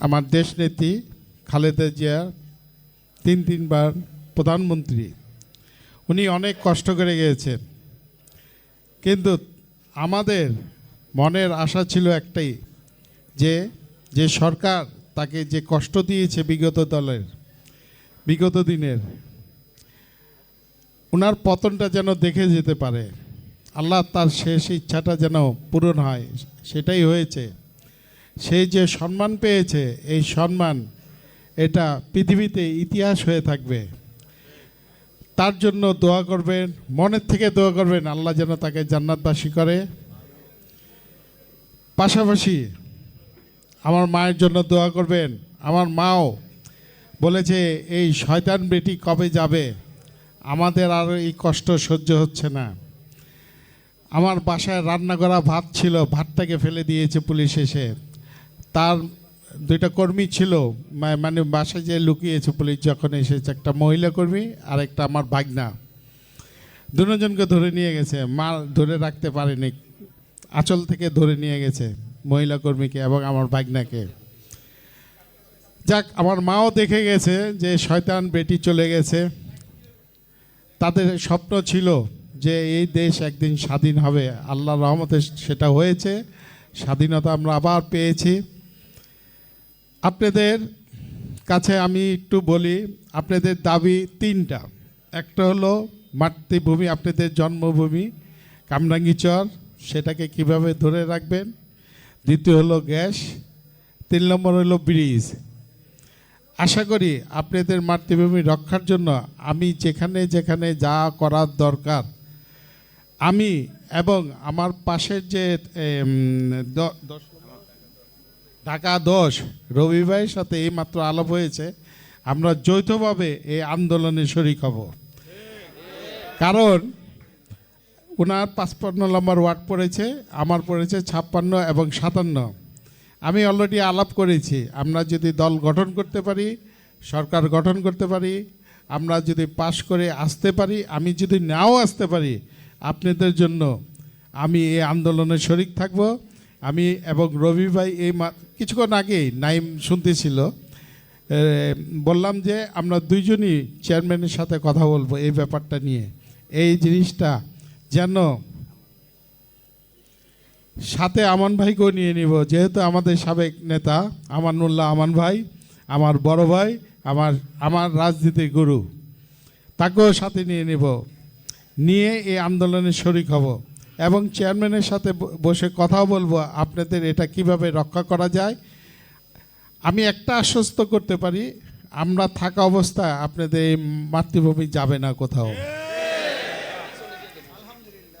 আমার দেশনেত্রী খালেদা জিয়া, তিন তিনবার প্রধানমন্ত্রী। উনি অনেক কষ্ট করে গিয়েছেন। কিন্তু আমাদের মনের আশা ছিল একটাই, যে যে সরকার তাকে যে কষ্ট দিয়েছে বিগত দলের, বিগত দিনের ওনার পতনটা যেন দেখে যেতে পারে। আল্লাহ তার শেষ ইচ্ছাটা যেন পূরণ হয়, সেটাই হয়েছে। সে যে সম্মান পেয়েছে, এই সম্মান এটা পৃথিবীতে ইতিহাস হয়ে থাকবে। তার জন্য দোয়া করবেন, মনের থেকে দোয়া করবেন, আল্লাহ যেন তাকে জান্নাতবাসী করে। পাশাপাশি আমার মায়ের জন্য দোয়া করবেন, আমার মাও বলেছে, এই শয়তান বেটি কবে যাবে? আমাদের আর এই কষ্ট সহ্য হচ্ছে না। আমার বাসায় রান্না করা ভাত ছিল, ভাতটাকে ফেলে দিয়েছে পুলিশ এসে। তার দুইটা কর্মী ছিল মানে বাসায় যে লুকিয়েছে পুলিশ যখন এসেছে, একটা মহিলা কর্মী আর একটা আমার ভাগনা। দুজনকে ধরে নিয়ে গেছে, মা ধরে রাখতে পারেনি, আঁচল থেকে ধরে নিয়ে গেছে মহিলা কর্মীকে এবং আমার ভাগনাকে। যাক, আমার মাও দেখে গেছে যে শয়তান বেটি চলে গেছে। তাদের স্বপ্ন ছিল যে এই দেশ একদিন স্বাধীন হবে। আল্লাহ রহমতে সেটা হয়েছে, স্বাধীনতা আমরা আবার পেয়েছি। আপনাদের কাছে আমি একটু বলি, আপনাদের দাবি তিনটা। একটা হলো মাতৃভূমি, আপনাদের জন্মভূমি, কামরাঙ্গিচর, সেটাকে কীভাবে ধরে রাখবেন? দ্বিতীয় হলো গ্যাস, তিন নম্বর হলো ব্রিজ। আশা করি আপনাদের মাতৃভূমি রক্ষার জন্য আমি যেখানে যেখানে যা করার দরকার, আমি এবং আমার পাশের যে দশ- ঢাকা দশ, রবি ভাইয়ের সাথে এই মাত্র আলাপ হয়েছে। আমরা যৌথভাবে এই আন্দোলনে শরিক হব। কারণ ওনার পাঁচপান্ন নম্বর ওয়ার্ড পড়েছে, আমার পড়েছে ছাপ্পান্ন এবং সাতান্ন। আমি অলরেডি আলাপ করেছি, আমরা যদি দল গঠন করতে পারি, সরকার গঠন করতে পারি, আমরা যদি পাশ করে আসতে পারি, আমি যদি নাও আসতে পারি, আপনাদের জন্য আমি এই আন্দোলনে শরিক থাকব। আমি এবং রবি ভাই এই কিছুক্ষণ আগেই নাইম শুনতেছিল। বললাম যে আমরা দুইজনই চেয়ারম্যানের সাথে কথা বলব এই ব্যাপারটা নিয়ে। এই জিনিসটা যেন সাথে আমান ভাইকেও নিয়ে নিব। যেহেতু আমাদের সাবেক নেতা আমানুল্লাহ আমান ভাই, আমার বড় ভাই, আমার আমার রাজনীতির গুরু, তাকেও সাথে নিয়ে নিব। নিয়ে এই আন্দোলনে শরিক হব। এবং চেয়ারম্যানের সাথে বসে কথাও বলব, আপনাদের এটা কীভাবে রক্ষা করা যায়। আমি একটা আশ্বস্ত করতে পারি, আমরা থাকা অবস্থায় আপনাদের এই মাতৃভূমি যাবে না কোথাও।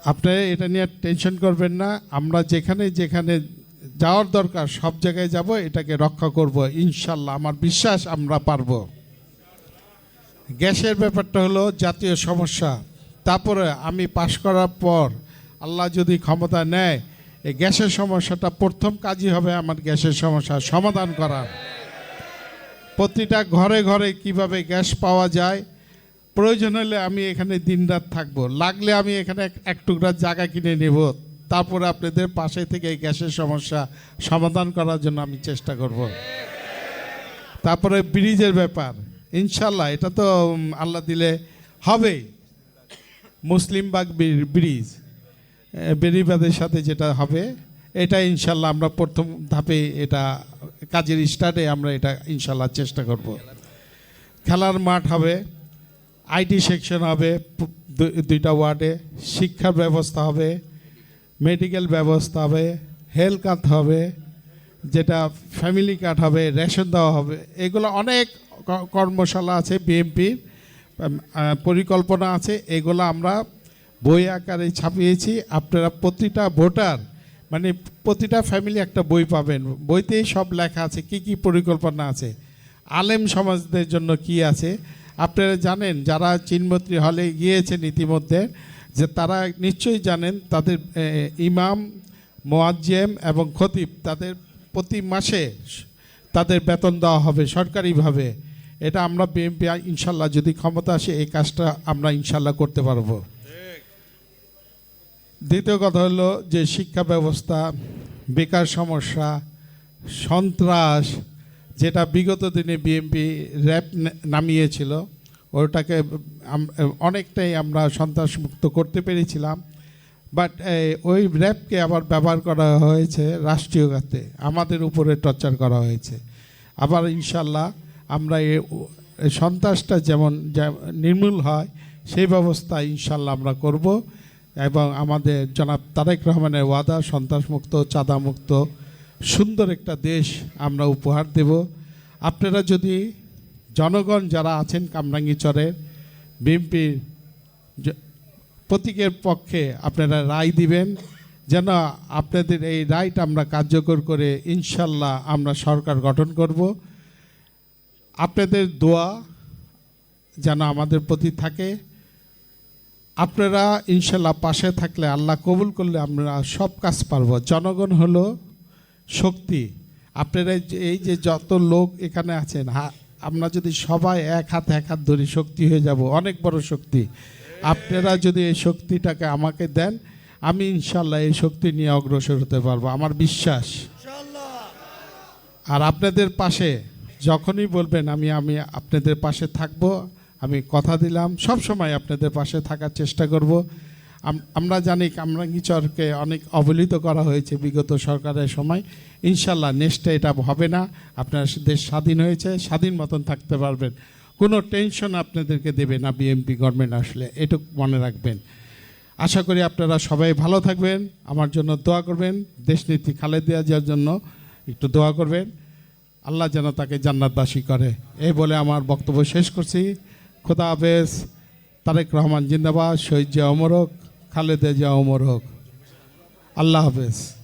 আপনি এটা নিয়ে টেনশন করবেন না, আমরা যেখানে যেখানে যাওয়ার দরকার, সব জায়গায় যাব, এটাকে রক্ষা করব, ইনশাল্লাহ। আমার বিশ্বাস, আমরা পারব। গ্যাসের ব্যাপারটা হলো জাতীয় সমস্যা। তারপরে আমি পাশ করার পর আল্লাহ যদি ক্ষমতা নেয়, এই গ্যাসের সমস্যাটা প্রথম কাজই হবে আমার গ্যাসের সমস্যা সমাধান করার প্রতিটা ঘরে ঘরে কীভাবে গ্যাস পাওয়া যায়, প্রয়োজন হলে আমি এখানে দিনরাত থাকব। লাগলে আমি এখানে এক- টুকরা জায়গা কিনে নেব। তারপরে আপনাদের পাশে থেকে এই গ্যাসের সমস্যা সমাধান করার জন্য আমি চেষ্টা করব। তারপরে ব্রিজের ব্যাপার। ইনশাল্লাহ এটা তো আল্লাহ দিলে হবেই। মুসলিমবাগ ব্রিজ। বেরিবাদের সাথে যেটা হবে, এটা ইনশাল্লাহ আমরা প্রথম ধাপে এটা কাজের স্টার্টে আমরা এটা ইনশাল্লাহ চেষ্টা করব। খেলার মাঠ হবে, আইটি সেকশন হবে দুইটা ওয়ার্ডে, শিক্ষার ব্যবস্থা হবে, মেডিকেল ব্যবস্থা হবে, হেলথ কার্ড হবে, যেটা ফ্যামিলি কার্ড হবে, রেশন দেওয়া হবে, এগুলো অনেক কর্মশালা আছে, বিএমপির পরিকল্পনা আছে, এগুলো আমরা বই আকারে ছাপিয়েছি। আপনারা প্রতিটা ভোটার মানে প্রতিটা ফ্যামিলি একটা বই পাবেন। বইতেই সব লেখা আছে, কি কি পরিকল্পনা আছে, আলেম সমাজদের জন্য কি আছে। আপনারা জানেন, যারা চিনমন্ত্রী হলে গিয়েছেন ইতিমধ্যে, যে তারা নিশ্চয়ই জানেন তাদের ইমাম, মোয়াজ্জেম এবং খতিব, তাদের প্রতি মাসে তাদের বেতন দেওয়া হবে সরকারিভাবে। এটা আমরা বিএনপি, ইনশাল্লাহ যদি ক্ষমতা আসে, এই কাজটা আমরা ইনশাল্লাহ করতে পারব। দ্বিতীয় কথা হলো যে শিক্ষা ব্যবস্থা, বেকার সমস্যা, সন্ত্রাস, যেটা বিগত দিনে বিএমপি র্যাপ নামিয়েছিল, ওটাকে অনেকটাই আমরা সন্ত্রাসমুক্ত করতে পেরেছিলাম। বাট ওই র্যাপকে আবার ব্যবহার করা হয়েছে রাষ্ট্রীয় খাতে। আমাদের উপরে টর্চার করা হয়েছে। আবার ইনশাল্লাহ আমরা এ সন্ত্রাসটা যেমন নির্মূল হয়, সেই ব্যবস্থা ইনশাল্লাহ আমরা করব। এবং আমাদের জনাব তারেক রহমানের ওয়াদা, সন্ত্রাসমুক্ত, চাঁদামুক্ত, সুন্দর একটা দেশ আমরা উপহার দেব। আপনারা যদি জনগণ যারা আছেন কামরাঙ্গীচরের বিএনপির প্রতীকের পক্ষে আপনারা রায় দিবেন, যেন আপনাদের এই রায়টা আমরা কার্যকর করে ইনশাল্লাহ আমরা সরকার গঠন করব। আপনাদের দোয়া যেন আমাদের প্রতি থাকে। আপনারা ইনশাল্লাহ পাশে থাকলে আল্লাহ কবুল করলে আমরা সব কাজ পারব। জনগণ হলো শক্তি। আপনারা এই যে- যত লোক এখানে আছেন আমরা যদি সবাই এক হাত এক হাত ধরি শক্তি হয়ে যাব, অনেক বড় শক্তি। আপনারা যদি এই শক্তিটাকে আমাকে দেন, আমি ইনশাল্লাহ এই শক্তি নিয়ে অগ্রসর হতে পারব। আমার বিশ্বাস। আর আপনাদের পাশে, যখনই বলবেন আমি আমি আপনাদের পাশে থাকব আমি কথা দিলাম। সব সময় আপনাদের পাশে থাকার চেষ্টা করব। আমরা জানি কামরাঙ্গীচরকে অনেক অবহেলিত করা হয়েছে বিগত সরকারের সময়। ইনশাল্লাহ নেক্সটে এটা হবে না। আপনার দেশ স্বাধীন হয়েছে, স্বাধীন মতন থাকতে পারবেন। কোনো টেনশন আপনাদেরকে দেবে না বিএমপি গভর্নমেন্ট আসলে। এটুকু মনে রাখবেন। আশা করি আপনারা সবাই ভালো থাকবেন। আমার জন্য দোয়া করবেন। দেশনীতি খালেদিয়া যাওয়ার জন্য একটু দোয়া করবেন। আল্লাহ যেন তাকে জান্নাতবাসী করে। এই বলে আমার বক্তব্য শেষ করছি। খোদা হাফেজ, তারেক রহমান জিন্দাবাদ, শহীদ জিয়া অমর হোক, খালেদা জিয়া অমর হোক। আল্লাহ হাফেজ।